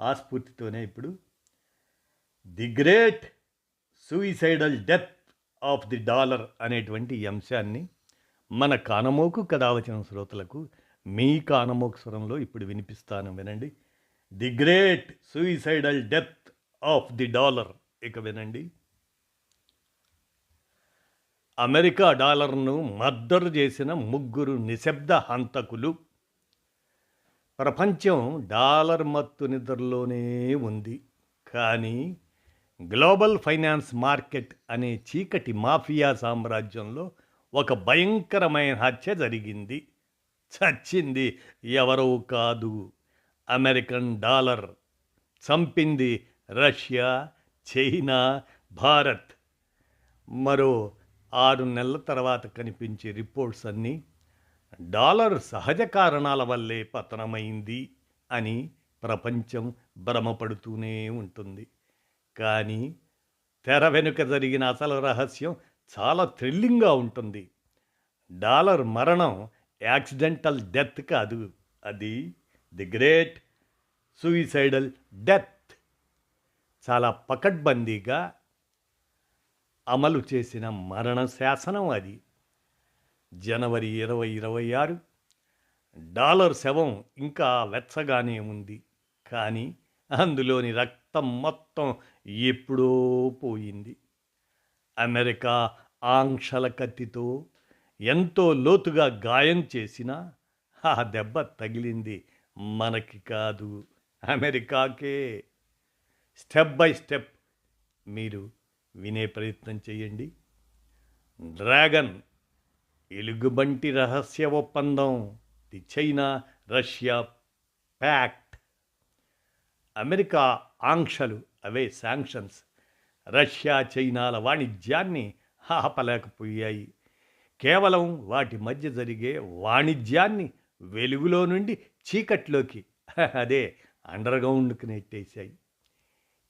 ఆ స్ఫూర్తితోనే ఇప్పుడు the great suicidal death of the dollar అనేటువంటి అంశాన్ని మన కానమోకు కథావచన శ్రోతలకు మీ కానమోకు స్వరంలో ఇప్పుడు వినిపిస్తాను వినండి. The great suicidal death of the dollar ఇక వినండి. అమెరికా డాలర్ను మర్డర్ చేసిన ముగ్గురు నిశ్శబ్ద హంతకులు ప్రపంచం డాలర్ మత్తు నిద్రలోనే ఉంది. కానీ గ్లోబల్ ఫైనాన్స్ మార్కెట్ అనే చీకటి మాఫియా సామ్రాజ్యంలో ఒక భయంకరమైన హత్య జరిగింది. చచ్చింది ఎవరో కాదు. అమెరికన్ డాలర్ చంపింది రష్యా చైనా భారత్. మరో ఆరు నెలల తర్వాత కనిపించే రిపోర్ట్స్ అన్నీ డాలర్ సహజ కారణాల వల్లే పతనమైంది అని ప్రపంచం భ్రమపడుతూనే ఉంటుంది. కానీ తెర వెనుక జరిగిన అసలు రహస్యం చాలా థ్రిల్లింగ్గా ఉంటుంది. డాలర్ మరణం యాక్సిడెంటల్ డెత్ కాదు. అది ది గ్రేట్ సూయిసైడల్ డెత్. చాలా పకడ్బందీగా అమలు చేసిన మరణ శాసనం అది. జనవరి ఇరవై ఇరవై ఆరు. డాలర్ శవం ఇంకా వెచ్చగానే ఉంది. కానీ అందులోని రక్తం మొత్తం ఎప్పుడో పోయింది. అమెరికా ఆంక్షల కత్తితో ఎంతో లోతుగా గాయం చేసినా ఆ దెబ్బ తగిలింది మనకి కాదు అమెరికాకే. స్టెప్ బై స్టెప్ మీరు వినే ప్రయత్నం చేయండి. డ్రాగన్ ఎలుగుబంటి రహస్య ఒప్పందం the China Russia pact. America ఆంక్షలు అవే శాంక్షన్స్ రష్యా చైనాల వాణిజ్యాన్ని ఆపలేకపోయాయి. కేవలం వాటి మధ్య జరిగే వాణిజ్యాన్ని వెలుగులో నుండి చీకట్లోకి అదే అండర్గ్రౌండ్కి నెట్టేశాయి.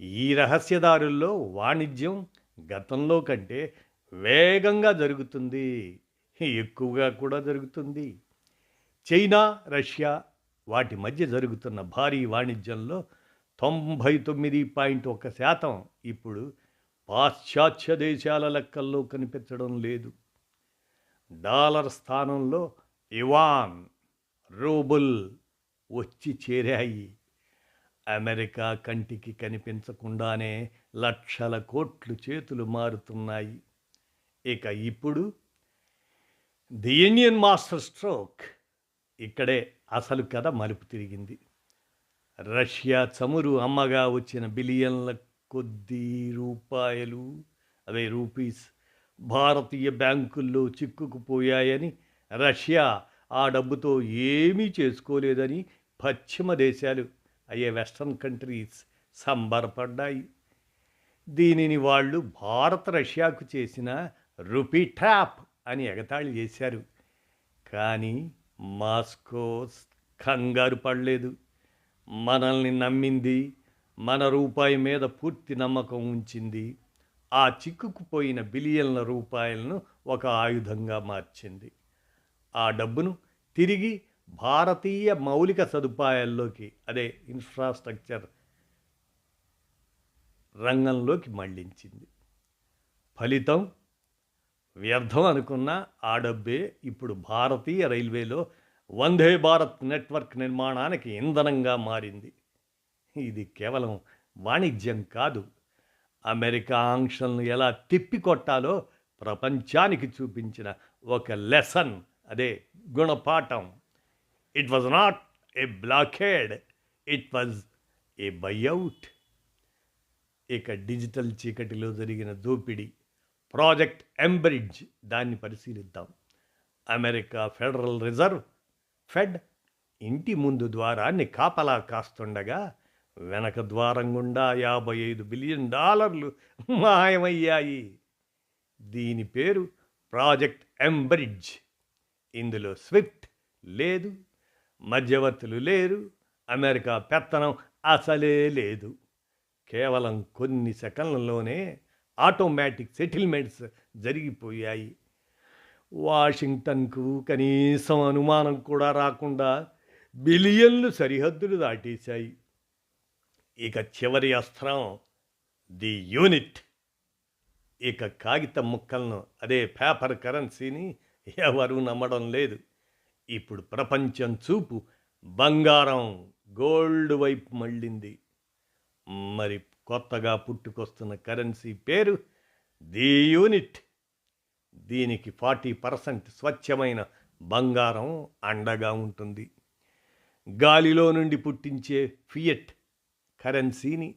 ఈ రహస్యదారుల్లో వాణిజ్యం గతంలో కంటే వేగంగా జరుగుతుంది. ఎక్కువగా కూడా జరుగుతుంది. చైనా రష్యా వాటి మధ్య జరుగుతున్న భారీ వాణిజ్యంలో తొంభై తొమ్మిది పాయింట్ ఒక శాతం ఇప్పుడు పాశ్చాత్య దేశాల లెక్కల్లో కనిపించడం లేదు. డాలర్ స్థానంలో ఇవాన్ రూబుల్ వచ్చి చేరాయి. అమెరికా కంటికి కనిపించకుండానే లక్షల కోట్లు చేతులు మారుతున్నాయి. ఇక ఇప్పుడు ది ఇండియన్ మాస్టర్ స్ట్రోక్ ఇక్కడే అసలు కథ మలుపు తిరిగింది. రష్యా చమురు అమ్మగా వచ్చిన బిలియన్ల కొద్ది రూపాయలు అదే రూపీస్ భారతీయ బ్యాంకుల్లో చిక్కుకుపోయాయని రష్యా ఆ డబ్బుతో ఏమీ చేసుకోలేదని పశ్చిమ దేశాలు అయ్యే వెస్ట్రన్ కంట్రీస్ సంబరపడ్డాయి. దీనిని వాళ్ళు భారత రష్యాకు చేసిన రూపీ ట్రాప్ అని ఎగతాళి చేశారు. కానీ మాస్కో కంగారు పడలేదు. మనల్ని నమ్మింది మన రూపాయి మీద పూర్తి నమ్మకం ఉంచింది. ఆ చిక్కుకుపోయిన బిలియన్ల రూపాయలను ఒక ఆయుధంగా మార్చింది. ఆ డబ్బును తిరిగి భారతీయ మౌలిక సదుపాయాల్లోకి అదే ఇన్ఫ్రాస్ట్రక్చర్ రంగంలోకి మళ్ళించింది ఫలితం వ్యర్థం అనుకున్న ఆ డబ్బే ఇప్పుడు భారతీయ రైల్వేలో వందే భారత్ నెట్వర్క్ నిర్మాణానికి ఇంధనంగా మారింది. ఇది కేవలం వాణిజ్యం కాదు. అమెరికా ఆంక్షలను ఎలా తిప్పికొట్టాలో ప్రపంచానికి చూపించిన ఒక లెసన్ అదే గుణపాఠం. It was not a blockade it was a buyout ఇక డిజిటల్ చీకటిలో జరిగిన దోపిడీ. Project mBridge. దాన్ని పరిశీలిద్దాం. అమెరికా ఫెడరల్ రిజర్వ్ ఫెడ్ ఇంటి ముందు ద్వారాన్ని కాపలా కాస్తుండగా వెనక ద్వారం గుండా యాభై ఐదు బిలియన్ డాలర్లు మాయమయ్యాయి. దీని పేరు ప్రాజెక్ట్ ఎంబ్రిడ్జ్. ఇందులో స్విఫ్ట్ లేదు మధ్యవర్తులు లేరు అమెరికా పెత్తనం అసలే లేదు. కేవలం కొన్ని సెకండ్లలోనే ఆటోమేటిక్ సెటిల్మెంట్స్ జరిగిపోయాయి. వాషింగ్టన్కు కనీసం అనుమానం కూడా రాకుండా బిలియన్లు సరిహద్దులు దాటేశాయి. ఇక చివరి అస్త్రం ది యూనిట్. ఇక కాగితం ముక్కలను అదే పేపర్ కరెన్సీని ఎవరూ నమ్మడం లేదు. ఇప్పుడు ప్రపంచం చూపు బంగారం గోల్డ్ వైపు మళ్ళింది. మరి కొత్తగా పుట్టుకొస్తున్న కరెన్సీ పేరు ది యూనిట్. దీనికి ఫార్టీ పర్సెంట్ స్వచ్ఛమైన బంగారం అండగా ఉంటుంది. గాలిలో నుండి పుట్టించే ఫియట్ కరెన్సీని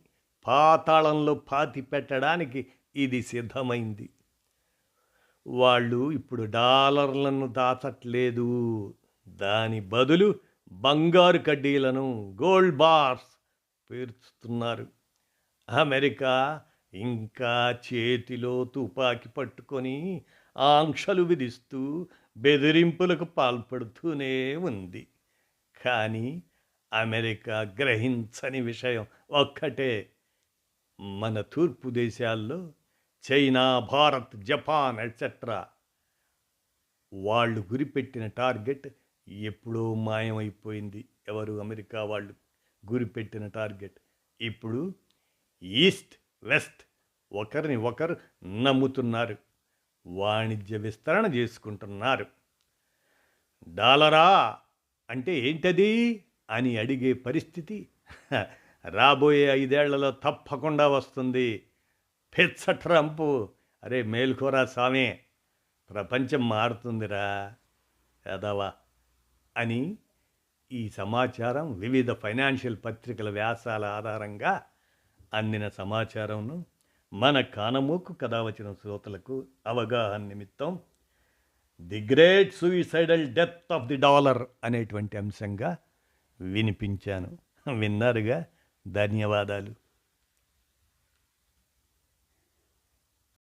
పాతాళంలో పాతి పెట్టడానికి ఇది సిద్ధమైంది. వాళ్ళు ఇప్పుడు డాలర్లను దాచట్లేదు. దాని బదులు బంగారు కడ్డీలను గోల్డ్ బార్స్ పేర్చుతున్నారు. అమెరికా ఇంకా చేతిలో తుపాకి పట్టుకొని ఆంక్షలు విధిస్తూ బెదిరింపులకు పాల్పడుతూనే ఉంది. కానీ అమెరికా గ్రహించని విషయం ఒక్కటే. మన తూర్పు దేశాల్లో చైనా భారత్ జపాన్ ఎట్సెట్రా వాళ్ళు గురిపెట్టిన టార్గెట్ ఎప్పుడో మాయమైపోయింది. ఎవరు? అమెరికా వాళ్ళు గురిపెట్టిన టార్గెట్. ఇప్పుడు ఈస్ట్ వెస్ట్. ఒకరిని ఒకరు నమ్ముతున్నారు. వాణిజ్య విస్తరణ చేసుకుంటున్నారు. డాలరా అంటే ఏంటది? అని అడిగే పరిస్థితి. రాబోయే ఐదేళ్ళలో తప్పకుండా వస్తుంది. పెచ్చ ట్రంప్. అరే మేల్కోరా స్వామి ప్రపంచం మారుతుందిరా. యాదవా. అని ఈ సమాచారం వివిధ ఫైనాన్షియల్ పత్రికల వ్యాసాల ఆధారంగా అందిన సమాచారంను మన కానమూకు కథ వచ్చిన శ్రోతలకు అవగాహన నిమిత్తం the great suicidal death of the dollar అనేటువంటి అంశంగా వినిపించాను. విన్నారుగా? ధన్యవాదాలు.